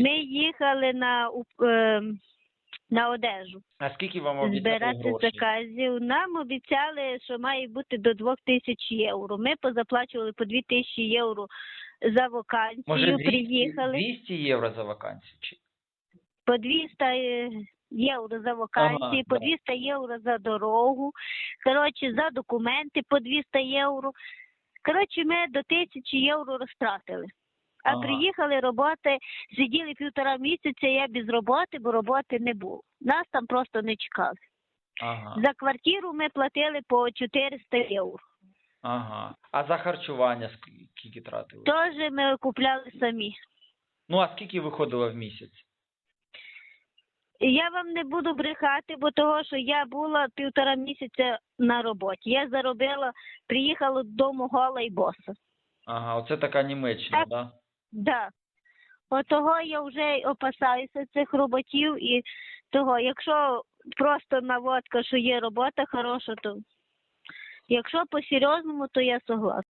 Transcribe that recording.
Ми їхали на, е, на одежу А скільки вам обіцяли збирати грошей? заказів. Нам обіцяли, що має бути до 2 тисяч євро. Ми позаплачували по 2 тисячі євро за вакансію, Може 200, приїхали 200 євро за вакансію? Чи? по 200 е, євро за вакансії, Ага, по да. євро за дорогу, коротше, за документи по 200 євро. Коротше, ми до 1000 євро розтратили. А Ага. приїхали роботи, сиділи півтора місяця, я без роботи, бо роботи не було. Нас там просто не чекали. Ага. За квартиру ми платили по 400 євро. Ага. А за харчування скільки тратили? Теж ми купляли самі. Ну, а скільки виходило в місяць? Я вам не буду брехати, бо того, що я була півтора місяця на роботі. Я заробила, приїхала додому гола і боса. Ага, оце така Німеччина, Так. да? Да. Отого я вже й опасаюся цих роботів і того, якщо просто наводка, що є робота хороша, то якщо по-серйозному, то я согласна.